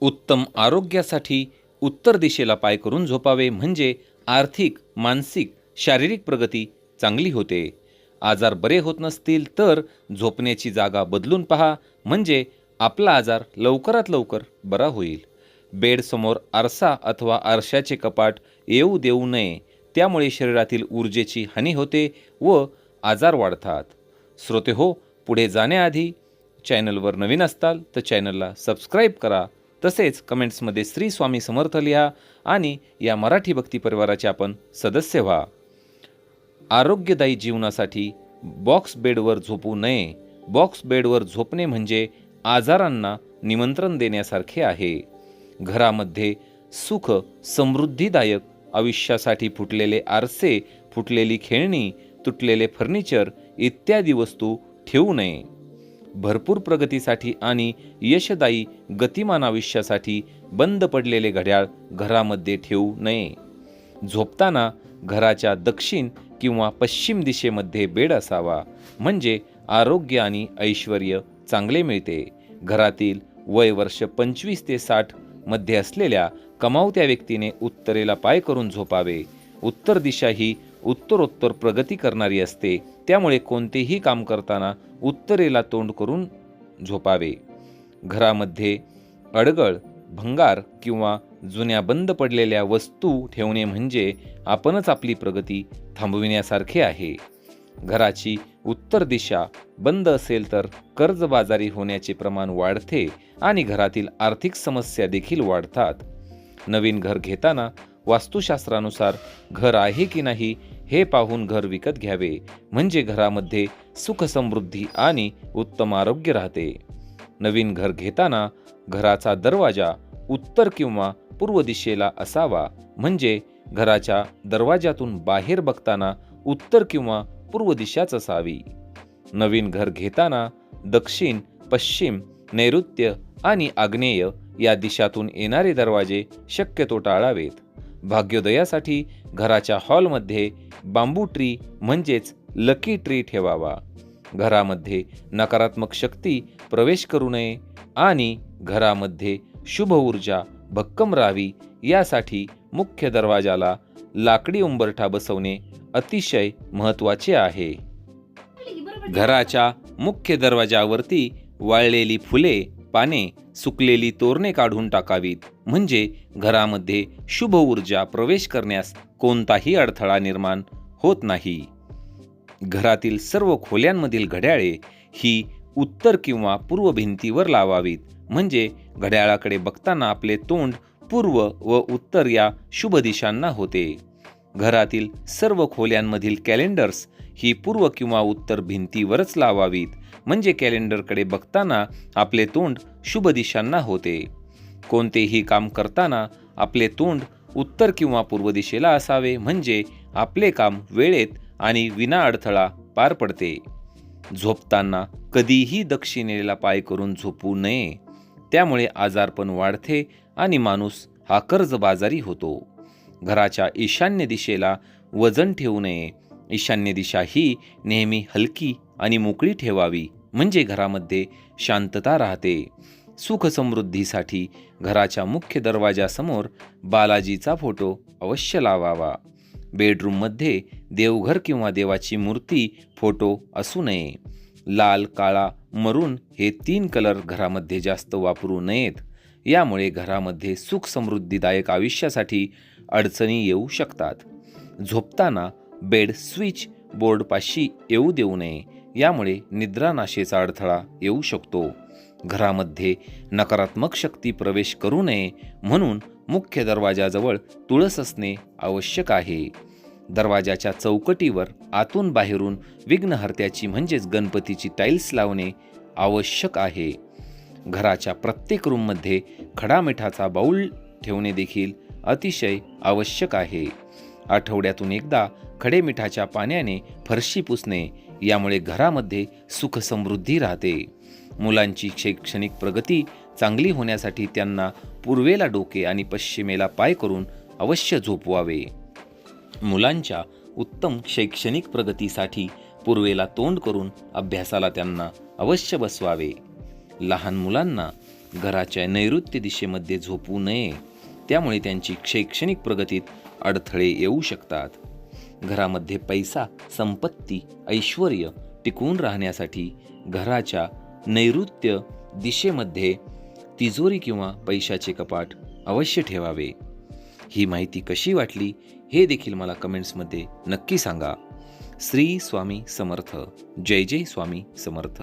उत्तम आरोग्यासाठी उत्तर दिशेला पाय करून झोपावे म्हणजे आर्थिक मानसिक शारीरिक प्रगती चांगली होते. आजार बरे होत नसतील तर झोपण्याची जागा बदलून पहा म्हणजे आपला आजार लवकरात लवकर बरा होईल. बेडसमोर आरसा अथवा आरशाचे कपाट येऊ देऊ नये. त्यामुळे शरीरातील ऊर्जेची हानी होते व आजार वाढतात. श्रोते हो पुढे जाण्याआधी चॅनलवर नवीन असताल तर चॅनलला सबस्क्राईब करा. तसेच कमेंट्समध्ये श्री स्वामी समर्थ लिहा आणि या मराठी भक्ती परिवाराचे आपण सदस्य व्हा. आरोग्यदायी जीवनासाठी बॉक्स बेडवर झोपू नये. बॉक्स बेडवर झोपणे म्हणजे आजारांना निमंत्रण देण्यासारखे आहे. घरामध्ये सुख समृद्धीदायक आयुष्यासाठी फुटलेले आरसे फुटलेली खेळणी तुटलेले फर्निचर इत्यादी वस्तू ठेवू नये. भरपूर प्रगतीसाठी आणि यशदायी गतिमान आयुष्यासाठी बंद पडलेले घड्याळ घरामध्ये ठेवू नये. झोपताना घराच्या दक्षिण किंवा पश्चिम दिशेमध्ये बेड असावा. म्हणजे आरोग्य आणि ऐश्वर चांगले मिळते. घरातील वय वर्ष पंचवीस ते साठमध्ये असलेल्या कमावत्या व्यक्तीने उत्तरेला पाय करून झोपावे. उत्तर दिशा ही उत्तरोत्तर प्रगती करणारी असते त्यामुळे कोणतेही काम करताना उत्तरेला तोंड करून झोपावे. घरामध्ये अडगळ भंगार किंवा जुन्या बंद पडलेल्या वस्तू ठेवणे म्हणजे आपणच आपली प्रगती थांबविण्यासारखे आहे. घराची उत्तर दिशा बंद असेल तर कर्जबाजारी होण्याचे प्रमाण वाढते आणि घरातील आर्थिक समस्या देखील वाढतात. नवीन घर घेताना वास्तुशास्त्रानुसार घर आहे की नाही हे पाहून घर विकत घ्यावे. म्हणजे घरामध्ये सुखसमृद्धी आणि उत्तम आरोग्य राहते. नवीन घर घेताना घराचा दरवाजा उत्तर किंवा पूर्व दिशेला असावा. म्हणजे घराच्या दरवाजातून बाहेर बघताना उत्तर किंवा पूर्व दिशाच असावी. नवीन घर घेताना दक्षिण पश्चिम नैऋत्य आणि आग्नेय या दिशातून येणारे दरवाजे शक्यतो टाळावेत. भाग्योदयासाठी घराच्या हॉलमध्ये बांबू ट्री म्हणजेच लकी ट्री ठेवावा. घरामध्ये नकारात्मक शक्ती प्रवेश करू नये आणि घरामध्ये शुभ ऊर्जा भक्कम राहावी यासाठी मुख्य दरवाजाला लाकडी उंबरठा बसवणे अतिशय महत्त्वाचे आहे. घराच्या मुख्य दरवाजावरती वाळलेली फुले पाने सुकलेली तोरणे काढून टाकावीत. म्हणजे घरामध्ये शुभ ऊर्जा प्रवेश करण्यास कोणताही अडथळा निर्माण होत नाही. घरातील सर्व खोल्यांमधील घड्याळे ही उत्तर किंवा पूर्व भिंतीवर लावावीत. म्हणजे घड्याळाकडे बघताना आपले तोंड पूर्व व उत्तर या शुभ दिशांना होते. घरातील सर्व खोल्यांमधील कॅलेंडर्स ही पूर्व किंवा उत्तर भिंतीवरच लावावीत. म्हणजे कॅलेंडरकडे बघताना आपले तोंड शुभ दिशांना होते. कोणतेही काम करताना आपले तोंड उत्तर किंवा पूर्व दिशेला असावे म्हणजे आपले काम वेळेत आणि विना अडथळा पार पडते. झोपताना कधीही दक्षिणेला पाय करून झोपू नये. त्यामुळे आजारपण वाढते आणि माणूस हा कर्जबाजारी होतो. घराच्या ईशान्य दिशेला वजन ठेवू नये. ईशान्य दिशा ही नेहमी हलकी आणि मोकळी ठेवावी म्हणजे घरामध्ये शांतता राहते. सुख समृद्धीसाठी घराच्या मुख्य दरवाजासमोर बालाजीचा फोटो अवश्य लावावा. बेडरूममध्ये देवघर किंवा देवाची मूर्ती फोटो असू नये. लाल काळा मरून हे तीन कलर घरामध्ये जास्त वापरू नयेत. यामुळे घरामध्ये सुख समृद्धीदायक आयुष्यासाठी अडचणी येऊ शकतात. झोपताना बेड स्विच बोर्डपाशी येऊ देऊ नये. यामुळे निद्रानाशेचा अडथळा येऊ शकतो. घरामध्ये नकारात्मक शक्ती प्रवेश करू नये म्हणून मुख्य दरवाजाजवळ तुळस असणे आवश्यक आहे. दरवाजाच्या चौकटीवर आतून बाहेरून विघ्नहर्त्याची म्हणजेच गणपतीची टाईल्स लावणे आवश्यक आहे. घराच्या प्रत्येक रूममध्ये खडा मिठाचा बाऊल ठेवणे देखील अतिशय आवश्यक आहे. आठवड्यातून एकदा खडे मिठाच्या पाण्याने फरशी पुसणे यामुळे घरामध्ये सुख समृद्धी राहते. मुलांची शैक्षणिक प्रगती चांगली होण्यासाठी त्यांना पूर्वेला डोके आणि पश्चिमेला पाय करून अवश्य झोपवावे. मुलांच्या उत्तम शैक्षणिक प्रगतीसाठी पूर्वेला तोंड करून अभ्यासाला त्यांना अवश्य बसवावे. लहान मुलांना घराच्या नैऋत्य दिशेमध्ये झोपू नये. त्यामुळे त्यांची शैक्षणिक प्रगतीत अडथळे येऊ शकतात. घरामध्ये पैसा संपत्ती ऐश्वर टिकून राहण्यासाठी घराच्या नैऋत्य दिशेमध्ये तिजोरी किंवा पैशाचे कपाट अवश्य ठेवावे. ही माहिती कशी वाटली हे देखील मला कमेंट्समध्ये नक्की सांगा. श्री स्वामी समर्थ. जय जय स्वामी समर्थ.